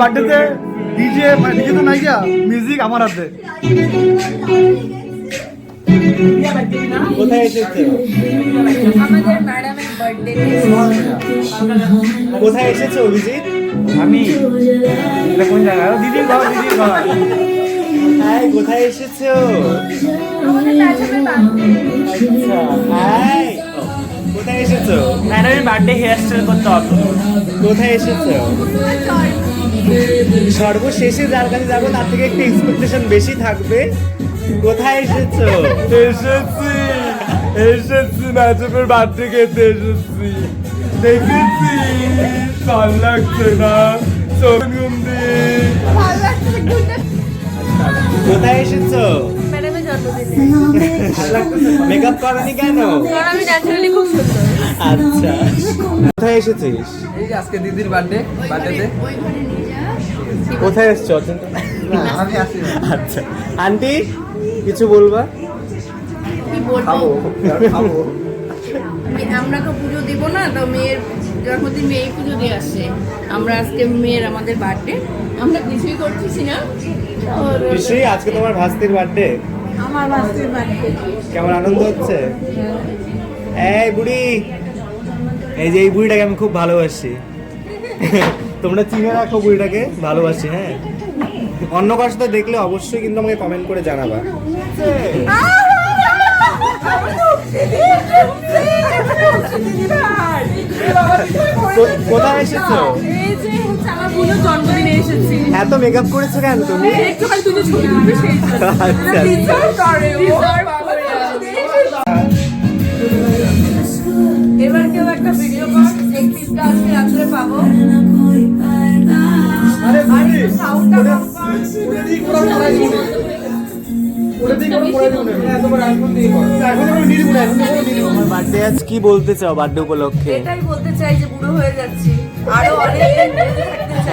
বার্থডেতে ডিজে মানে ডিজে তো নাই গিয়া মিউজিক আমার হাতে। কোথায় এসেছ? আমাদের ম্যাডামের বার্থডে কোথায় এসেছ অভিজিৎ? আমি এটা কোন জায়গা দিদির ঘর দিদির ঘর। কোথায় এসেছ? ম্যাডামের হাই কোথায় এসেছ? ম্যাডামের বার্থডে হেয়ার স্টাইল করতে হবে। কোথায় এসেছ? সর্বশেষে যার কাছে যাব তার থেকে একটু এক্সপেকটেশন বেশি থাকবে। কোথায় এসেছ? এসেছি এসেছি নাচবের বার্থডে খেতে এসেছি। দেখেছি ভালো লাগছে না কোথায় এসেছ? ম্যাডামের মেকআপ করনি কেন? আমি ন্যাচারালি খুব সুন্দর। আচ্ছা। কোথায় এসেছিস? এই আজকে দিদির বার্থডে বার্থডেতে কোথায় এসছো অচিন্ত আমি আসি আচ্ছা। আন্টি কিছু বলবা? কি বলব? খাব খাব। আমরা তো পুজো দিব না তো মেয়ের জন্মদিন মেয়ে পুজো দিয়ে আসছে। আমরা আজকে মেয়ের আমাদের বার্থডে আমরা কিছুই করতেছি না। আজকে তোমার ভাস্তির বার্থডে আমার বার্থডে বার্থডে কেমন আনন্দ হচ্ছে? এই বুড়ি এই যে এই বুড়িটাকে আমি খুব ভালোবাসি। তোমরা চিনে রাখো বুড়িটাকে ভালোবাসি হ্যাঁ? অন্য কারোর সাথে দেখলে অবশ্যই কিন্তু আমাকে কমেন্ট করে জানাবা। কো- কোথায় এসেছ? জন্মদিনে এসেছি। এত মেকআপ করেছ কেন তুমি? একটু খালি তুই ছবি তুলবি সেই আচ্ছা এবার কেউ একটা ভিডিও কর আজকে রাত্রে পাবো। আরে সাউন্ডটা করাই নেই। হ্যাঁ বার্থডে আজ কি বলতে চাও বার্থডে উপলক্ষে? এটাই বলতে চাই যে বুড়ো হয়ে যাচ্ছি। আরও অনেক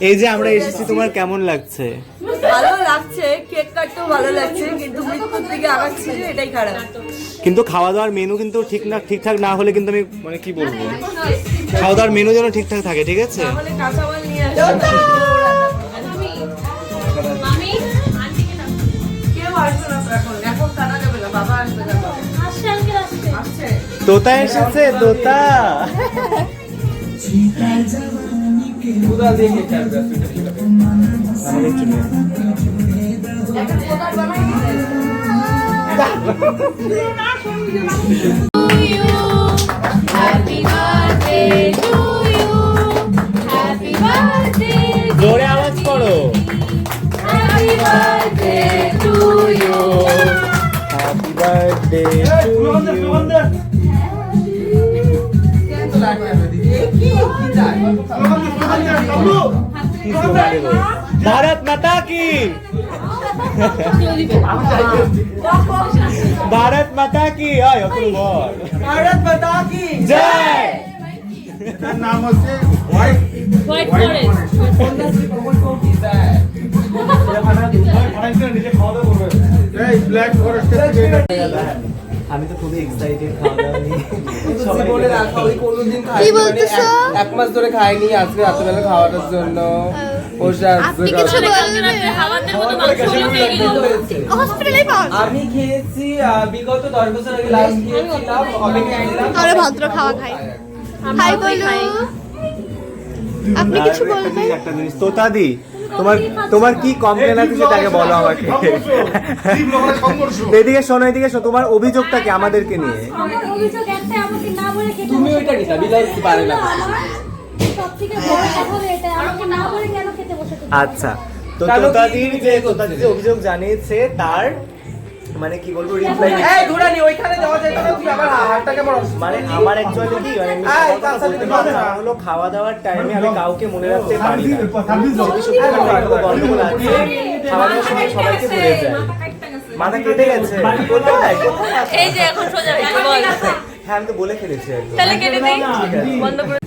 এই যে আমরা এসেছি তোমার কেমন লাগছে? ভালো লাগছে কেক কাটতেও ভালো লাগছে কিন্তু মৃত্যুর দিকে আগাচ্ছি এটাই খারাপ। কিন্তু খাওয়া দাওয়ার মেনু কিন্তু ঠিক না ঠিকঠাক না হলে কিন্তু আমি মানে কি বলব? খাওয়া দাওয়ার মেনু যেন ঠিকঠাক থাকে ঠিক আছে? তাহলে নিয়ে আসি। তোতা এসেছে দোতা। আমাদের ভারত মাতা কি ভারত মাতা কি আয় অতুল বল ভারত মাতা কি জয় তার আমি তো খুবই এক্সাইটেড খাওয়া দাওয়া নিয়ে কোনোদিন এক- মাস ধরে খাইনি আজকে রাত্রেবেলা খাওয়াটার জন্য। বসে আসছে হসপিটালেই পাওয়া যায়। আমি খেয়েছি বিগত দশ বছর আগে লাস্ট খেয়েছিলাম আমরা ভদ্র খাওয়া খাই। হাই বলু। আপনি কিছু বলবেন? একটা জিনিস। তোতাদি তোমার তোমার কি কমপ্লেন আছে সেটাকে বলো আমাকে। এদিকে শোনো এদিকে শোনো তোমার অভিযোগটা কি আমাদেরকে নিয়ে? তুমি ওইটা নিতা বিলাস পারে না। সব থেকে বড় কথা হলো এটা আমাকে না বলে কেন খেতে বসেছো আচ্ছা তো তোতাদির যে তোতাদির যে অভিযোগ জানিয়েছে তার মানে কি বলব রিপ্লাই এই ধুরানি ওইখানে যাওয়া যায় না তুই আবার হাতটা কেমন মানে আমার অ্যাকচুয়ালি কি মানে। হলো খাওয়া দাওয়ার টাইমে আমি কাউকে মনে রাখতে পারি না। গন্ডগোল আছে। খাওয়া দাওয়ার সময় সবাইকে ভুলে যায়। মাথা কেটে গেছে। কোথায়? কোথায়? এই যে এখন সোজা হয়েছে বল। হ্যাঁ আমি তো বলে ফেলেছি একদম তাহলে কেটে দেই। বন্ধ করে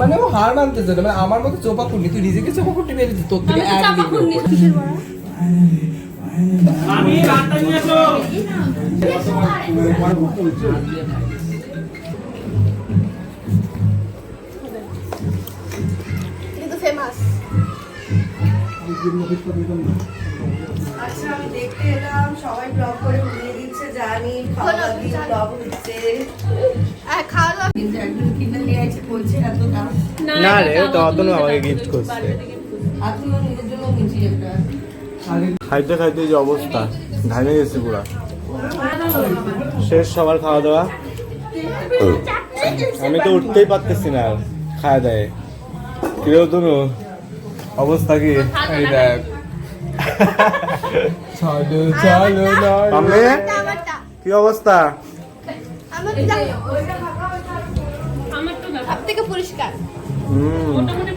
মানে ও হার মানতেছে না মানে আমার মতো চোপা কুন্নি তুই নিজেকে চোপা কুন্নি মেরেছিস তোর থেকে এক কিন্তু ফেমাস আচ্ছা আমি দেখতে এলাম সবাই ব্লগ করে উড়িয়ে দিচ্ছে জানি খাওয়া দাওয়া ব্লগ হচ্ছে। খাওয়া দাওয়া। কিন্তু একজন কিনে নিয়ে আছে বলছে এত দাম? না রে তো অতনু আমাকে গিফট করছে। আর নিজের জন্য কিনছি একটা। খাইতে খাইতে যে অবস্থা ঘামে গেছে পুরা। শেষ সবার খাওয়া দাওয়া? আমি তো উঠতেই পারতেছি না খাওয়া দায় কিরে তনু অবস্থা কি? এই দেখ। কি অবস্থা?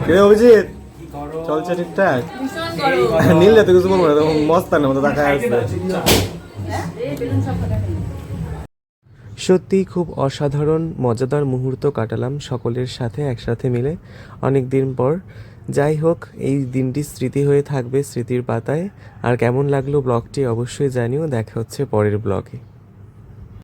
কিরে অভিজিৎ চলছে ঠিকঠাক? নীল কিছু বলব না তখন মস্তানের মতো দেখা আসবে। সত্যিই খুব অসাধারণ মজাদার মুহূর্ত কাটালাম সকলের সাথে একসাথে মিলে। অনেক দিন পর যাই হোক এই দিনটি স্মৃতি হয়ে থাকবে স্মৃতির পাতায়। আর কেমন লাগল ব্লগটি অবশ্যই জানিও দেখা হচ্ছে পরের ব্লগে।